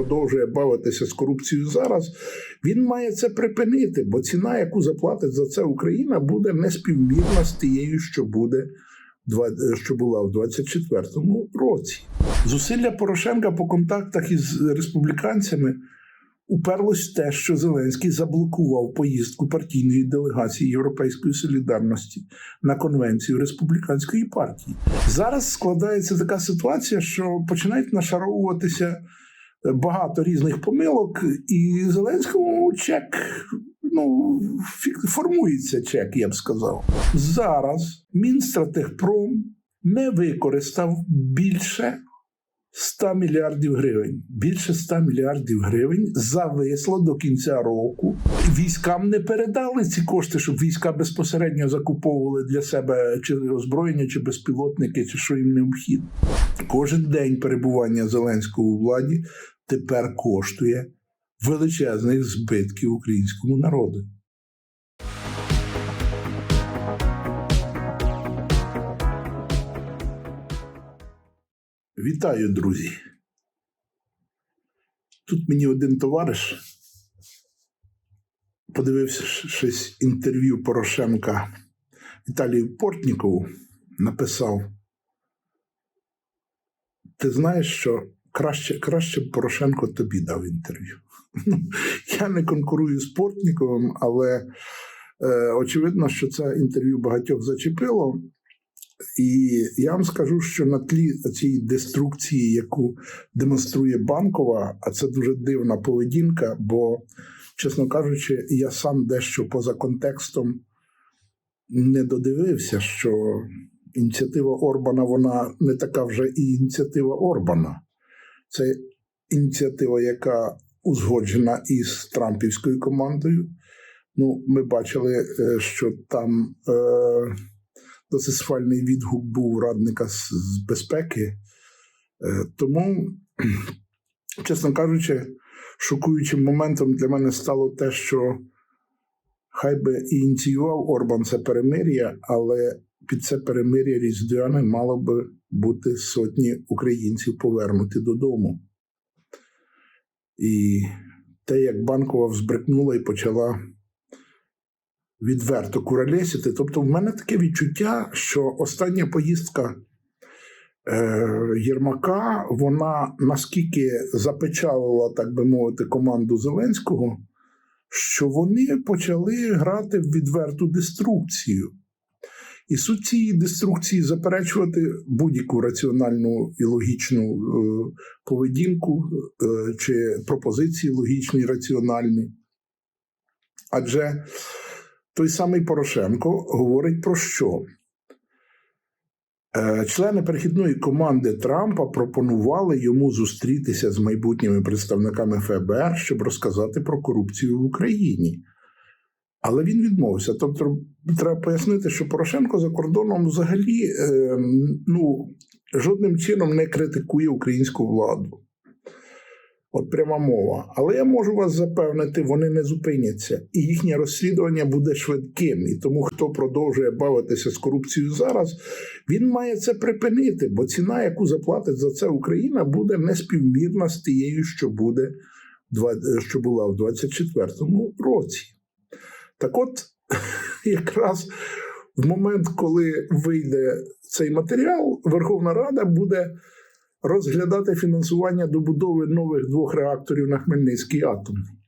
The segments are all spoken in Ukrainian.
продовжує бавитися з корупцією зараз, він має це припинити, бо ціна, яку заплатить за це Україна, буде неспівмірна з тією, що буде що була в 24-му році. Зусилля Порошенка по контактах із республіканцями уперлось в те, що Зеленський заблокував поїздку партійної делегації Європейської солідарності на конвенцію республіканської партії. Зараз складається така ситуація, що починають нашаровуватися багато різних помилок, і Зеленському чек. Ну, формується чек, я б сказав. Зараз Мінстратехпром не використав більше 100 мільярдів гривень. Більше 100 мільярдів гривень зависло до кінця року. Військам не передали ці кошти, щоб війська безпосередньо закуповували для себе чи озброєння, чи безпілотники, чи що їм необхідно. Кожен день перебування Зеленського у владі тепер коштує величезних збитків українському народу. Вітаю, друзі. Тут мені один товариш подивився щось інтерв'ю Порошенка Віталію Портнікову, написав: Ти знаєш, що краще, краще б Порошенко тобі дав інтерв'ю. Ну, Я не конкурую з Портніковим, але е, очевидно, що це інтерв'ю багатьох зачепило. І я вам скажу, що на тлі цієї деструкції, яку демонструє банкова, а це дуже дивна поведінка, бо, чесно кажучи, я сам дещо поза контекстом не додивився, що ініціатива Орбана вона не така вже і ініціатива Орбана. Це ініціатива, яка узгоджена із Трампівською командою. Ну, ми бачили, е, що там. Е- досить відгук був радника з безпеки. Е, Тому, чесно кажучи, шокуючим моментом для мене стало те, що хай би і ініціював Орбан це перемир'я, але під це перемир'я різдвяне мало би бути сотні українців повернуті додому. І те, як банкова взбрикнула і почала відверто куралесити. Тобто, в мене таке відчуття, що остання поїздка е, Єрмака, вона наскільки запечалила, так би мовити, команду Зеленського, що вони почали грати в відверту деструкцію. І суть цієї деструкції заперечувати будь-яку раціональну і логічну е, поведінку е, чи пропозиції логічні і раціональні. Адже той самий Порошенко говорить про що? Е, Члени перехідної команди Трампа пропонували йому зустрітися з майбутніми представниками ФБР, щоб розказати про корупцію в Україні. Але він відмовився. Тобто, треба пояснити, що Порошенко за кордоном взагалі е, ну, жодним чином не критикує українську владу. От пряма мова. Але я можу вас запевнити, вони не зупиняться, і їхнє розслідування буде швидким. І тому, хто продовжує бавитися з корупцією зараз, він має це припинити, бо ціна, яку заплатить за це Україна, буде неспівмірна з тією, що буде що була в 24-му році. Так от, якраз в момент, коли вийде цей матеріал, Верховна Рада буде розглядати фінансування добудови нових двох реакторів на Хмельницький атомний.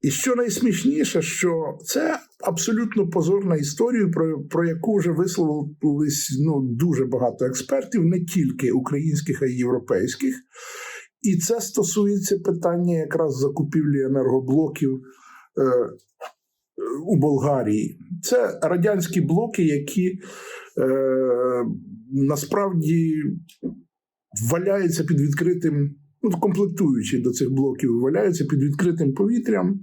І що найсмішніше, що це абсолютно позорна історія, про, про яку вже висловились ну, дуже багато експертів, не тільки українських, а й європейських. І це стосується питання якраз закупівлі енергоблоків е, у Болгарії. Це радянські блоки, які е, насправді валяються під відкритим, ну, комплектуючі до цих блоків, валяються під відкритим повітрям.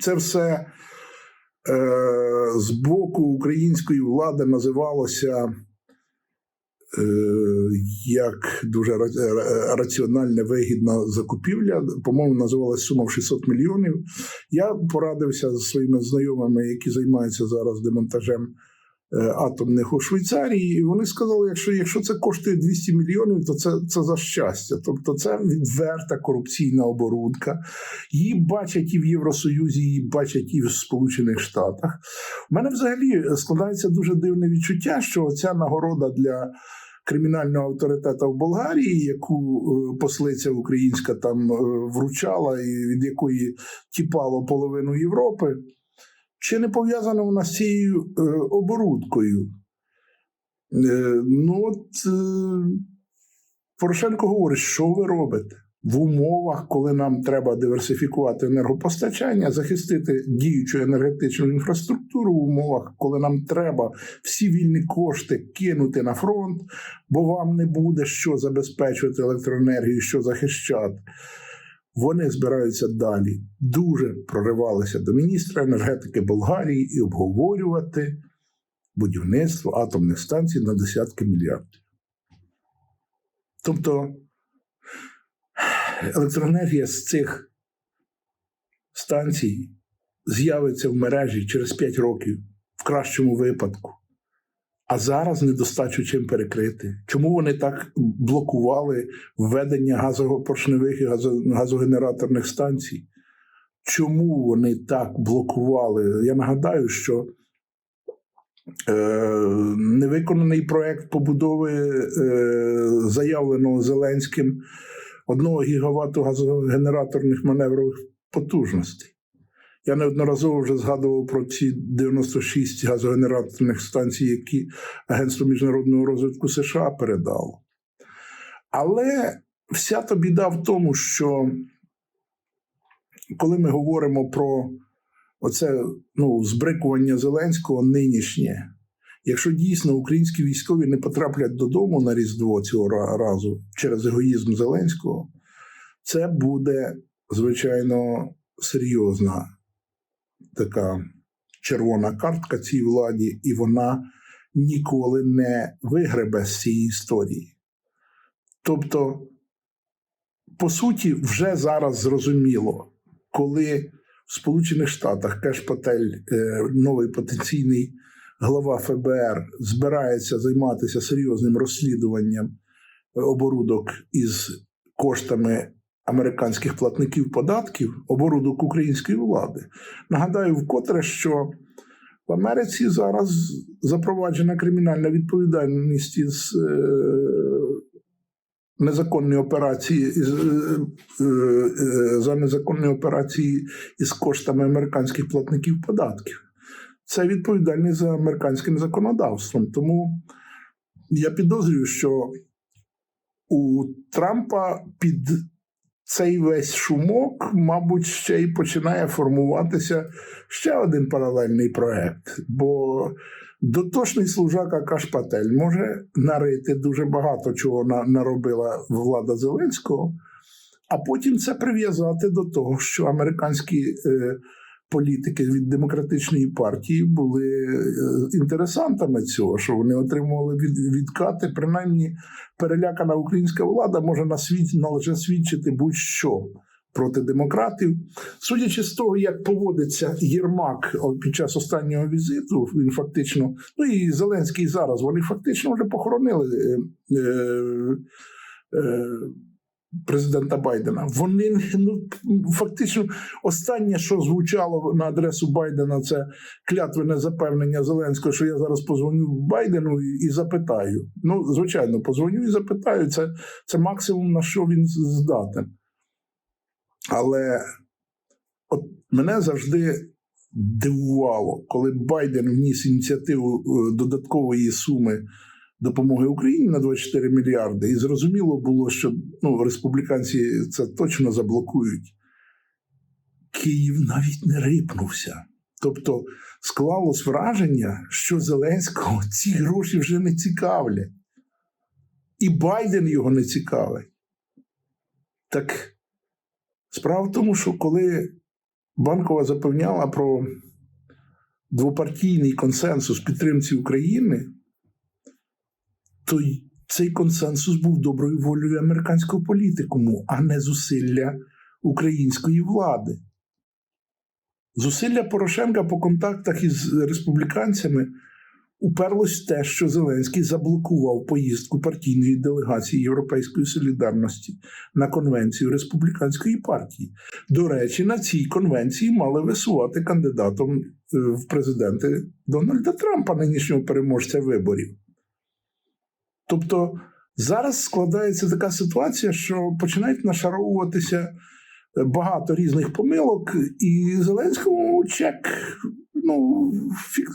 Це все е, з боку української влади називалося е, як дуже ра- ра- раціональна вигідна закупівля. По-моєму, називалася сума в 600 мільйонів. Я порадився зі своїми знайомими, які займаються зараз демонтажем е, атомних у Швейцарії. І вони сказали, якщо, якщо це коштує 200 мільйонів, то це, це за щастя. Тобто це відверта корупційна оборудка. Її бачать і в Євросоюзі, її бачать і в Сполучених Штатах. У мене взагалі складається дуже дивне відчуття, що ця нагорода для кримінального авторитету в Болгарії, яку е, послиця українська там е, вручала, і від якої тіпало половину Європи, чи не пов'язана вона з цією е, оборудкою? Е, ну от е, Порошенко говорить, що ви робите? В умовах, коли нам треба диверсифікувати енергопостачання, захистити діючу енергетичну інфраструктуру, в умовах, коли нам треба всі вільні кошти кинути на фронт, бо вам не буде що забезпечувати електроенергію, що захищати. Вони збираються далі. Дуже проривалися до міністра енергетики Болгарії і обговорювати будівництво атомних станцій на десятки мільярдів. Тобто електроенергія з цих станцій з'явиться в мережі через 5 років, в кращому випадку. А зараз недостачу чим перекрити. Чому вони так блокували введення газопоршневих і газогенераторних станцій? Чому вони так блокували? Я нагадаю, що е, невиконаний проект побудови е, заявленого Зеленським одного гігавату газогенераторних маневрових потужностей. Я неодноразово вже згадував про ці 96 газогенераторних станцій, які Агентство міжнародного розвитку США передало. Але вся то біда в тому, що коли ми говоримо про оце ну, збрикування Зеленського нинішнє, якщо дійсно українські військові не потраплять додому на Різдво цього разу через егоїзм Зеленського, це буде, звичайно, серйозна така червона картка цій владі, і вона ніколи не вигребе з цієї історії. Тобто, по суті, вже зараз зрозуміло, коли в Сполучених Штатах Кеш Патель, е, новий потенційний глава ФБР, збирається займатися серйозним розслідуванням оборудок із коштами американських платників податків, оборудок української влади. Нагадаю вкотре, що в Америці зараз запроваджена кримінальна відповідальність із е, незаконні операції е, е, за незаконні операції із коштами американських платників податків. Це відповідальність за американським законодавством. Тому я підозрюю, що у Трампа під цей весь шумок, мабуть, ще й починає формуватися ще один паралельний проект. Бо дотошний служака Кашпатель може нарити дуже багато чого наробила влада Зеленського, а потім це прив'язати до того, що американські е, політики від демократичної партії були е, інтересантами цього, що вони отримували від, відкати. Принаймні, перелякана українська влада може на світ належне свідчити будь-що. Проти демократів, судячи з того, як поводиться Єрмак під час останнього візиту, він фактично, ну і Зеленський зараз, вони фактично вже похоронили е, е, е, президента Байдена. Вони ну фактично останнє, що звучало на адресу Байдена, це клятвене запевнення Зеленського, що я зараз позвоню Байдену і, і запитаю. Ну, звичайно, позвоню і запитаю. Це, це максимум на що він здатен. Але от мене завжди дивувало, коли Байден вніс ініціативу е, додаткової суми допомоги Україні на 24 мільярди, і зрозуміло було, що ну, республіканці це точно заблокують. Київ навіть не рипнувся. Тобто склалось враження, що Зеленського ці гроші вже не цікавлять. І Байден його не цікавить. Так справа в тому, що коли Банкова запевняла про двопартійний консенсус підтримці України, то цей консенсус був доброю волею американського політикуму, а не зусилля української влади. Зусилля Порошенка по контактах із республіканцями уперлось в те, що Зеленський заблокував поїздку партійної делегації Європейської солідарності на конвенцію республіканської партії. До речі, на цій конвенції мали висувати кандидатом е, в президенти Дональда Трампа, нинішнього переможця виборів. Тобто зараз складається така ситуація, що починають нашаровуватися багато різних помилок, і Зеленському чек ну,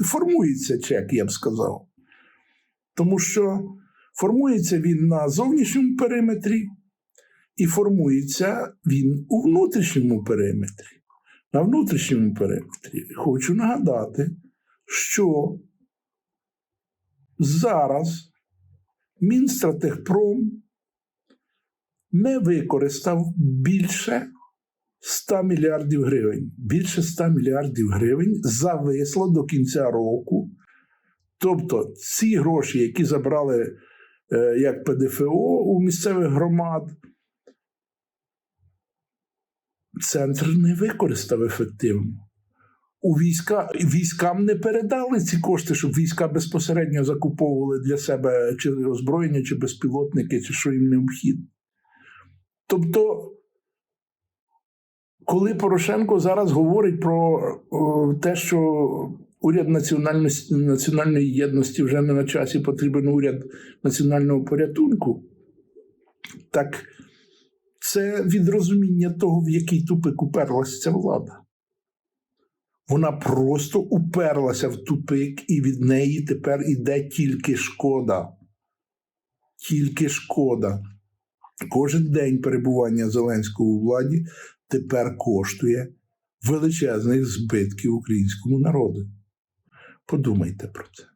формується чек, я б сказав. Тому що формується він на зовнішньому периметрі, і формується він у внутрішньому периметрі. На внутрішньому периметрі хочу нагадати, що зараз Мінстратегпром не використав більше 100 мільярдів гривень. Більше 100 мільярдів гривень зависло до кінця року. Тобто ці гроші, які забрали е, як ПДФО у місцевих громад, центр не використав ефективно. У війська, військам не передали ці кошти, щоб війська безпосередньо закуповували для себе чи озброєння, чи безпілотники, чи що їм необхідно. Тобто, коли Порошенко зараз говорить про о, те, що уряд національності, національної єдності вже не на часі потрібен уряд національного порятунку, так це від розуміння того, в який тупик уперлася ця влада. Вона просто уперлася в тупик, і від неї тепер іде тільки шкода. Тільки шкода. Кожен день перебування Зеленського у владі тепер коштує величезних збитків українському народу. Подумайте про це.